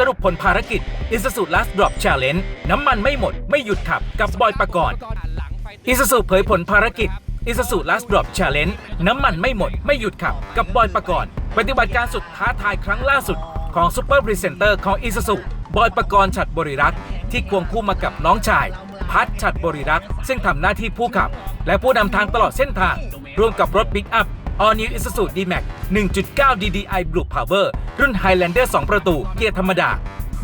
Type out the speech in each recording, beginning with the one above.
สรุปผลภารกิจ Isuzu Last Drop Challenge น้ำมันไม่หมดไม่หยุดขับกับบอยปกรณ์ Isuzu เผยผลภารกิจ Isuzu Last Drop Challenge น้ำมันไม่หมดไม่หยุดขับกับบอยปกรณ์ ปฏิบัติการสุดท้าทายครั้งล่าสุดของซูเปอร์พรีเซนเตอร์ของ Isuzu บอยปกรณ์ฉัดบริรักษ์ที่ควงคู่มากับน้องชาย พัดฉัดบริรักษ์ซึ่งทำหน้าที่ผู้ขับ และผู้นำทางตลอดเส้นทางร่วมกับรถปิกอัพ All New Isuzu D-Max 1.9 DDI Blue Power รุ่น Highlander 2 ประตู เกียร์ธรรมดา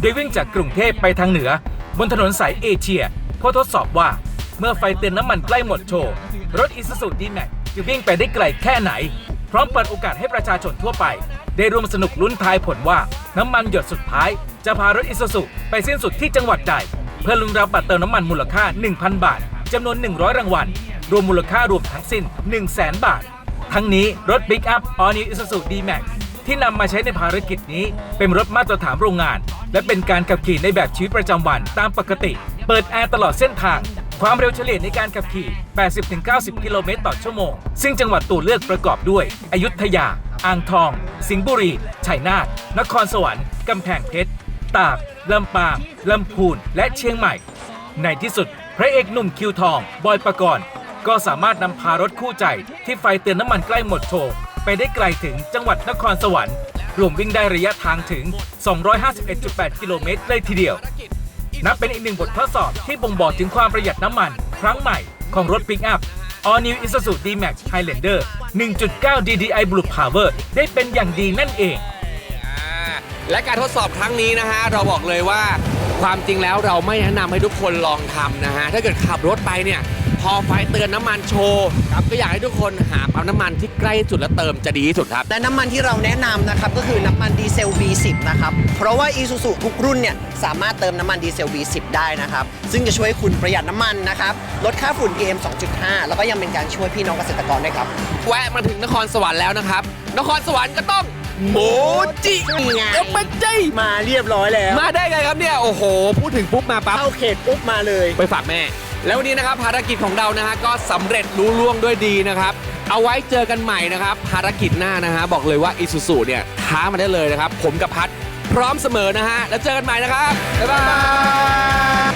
โดยวิ่งจากกรุงเทพไปทางเหนือ บนถนนสายเอเชียเพื่อทดสอบว่า เมื่อไฟเตือนน้ำมันใกล้หมดโชว์ รถ Isuzu D-Max จะวิ่งไปได้ไกลแค่ไหน พร้อมเปิดโอกาสให้ประชาชนทั่วไป ได้ร่วมสนุกลุ้นทายผลว่าน้ำมันหยดสุดท้าย จะพารถ Isuzu ไปสิ้นสุดที่จังหวัดใดเพื่อลุ้นรับบัตรเติมน้ำมันมูลค่า 1,000 บาทจำนวน 100 รางวัลรวมมูลค่ารวมทั้งสิ้น 100,000 บาท ทั้งนี้รถ Big Up All New Isuzu D-Max ที่นำมาใช้ในภารกิจนี้ เป็นรถมาตรฐานโรงงาน และเป็นการขับขี่ในแบบชีวิตประจำวันตามปกติ เปิดแอร์ตลอดเส้นทาง ความเร็วเฉลี่ยในการขับขี่ 80-90 กิโลเมตรต่อชั่วโมง ซึ่งจังหวัดตัวเลือกประกอบด้วย อยุธยา อ่างทอง สิงห์บุรี ชัยนาท นครสวรรค์ กำแพงเพชร ตาก ลำปาง ลำพูน และเชียงใหม่ ในที่สุด พระเอกหนุ่มคิวทอง บอยปกรณ์ ก็สามารถนำพารถคู่ใจที่ไฟเตือนน้ำมันใกล้หมดโชว์ไปได้ไกลถึงจังหวัดนครสวรรค์รวมวิ่งได้ระยะทางถึง 251.8 กิโลเมตรเลยทีเดียว นับเป็นอีกหนึ่งบททดสอบที่บ่งบอกถึงความประหยัดน้ำมัน ครั้งใหม่ของรถปิกอัพ All New Isuzu D-Max Highlander 1.9 DDI Blue Power ได้เป็นอย่างดีนั่นเอง และการทดสอบครั้งนี้นะฮะ เราบอกเลยว่า ความจริงแล้วเราไม่แนะนำให้ทุกคนลองทำนะฮะ ถ้าเกิดขับรถไปเนี่ย พอไฟเตือนน้ำมันโชว์ครับก็อยากให้ทุกคนหาปั๊มน้ำมันที่ใกล้ที่สุดและเติมจะดีที่สุดครับ และน้ำมันที่เราแนะนำนะครับก็คือน้ำมันดีเซล V10 นะครับ เพราะว่า Isuzu ทุกรุ่นเนี่ยสามารถเติมน้ำมันดีเซล V10 ได้นะครับ ซึ่งจะช่วยคุณประหยัดน้ำมันนะครับ ลดค่าฝุ่น PM 2.5 แล้วก็ยังเป็นการช่วยพี่น้องเกษตรกรด้วยครับ แวะมาถึงนครสวรรค์แล้วนะครับ นครสวรรค์ก็ต้อง โมจินี่ไงเอฟเฟกต์ใจมาเรียบร้อยแล้ว มาได้ไงครับเนี่ยโอ้โห พูดถึงปุ๊บมาปั๊บเข้าเขตปุ๊บมาเลย ไปฝากแม่ แล้ววันนี้นะครับภารกิจของเรานะฮะก็สำเร็จรู้ล่วงด้วยดีนะครับ เอาไว้เจอกันใหม่นะครับ ภารกิจหน้านะฮะบอกเลยว่าอิสุสุเนี่ยท้ามาได้เลยนะครับ ผมกับพัดพร้อมเสมอนะฮะแล้วเจอกันใหม่นะครับบ๊ายบาย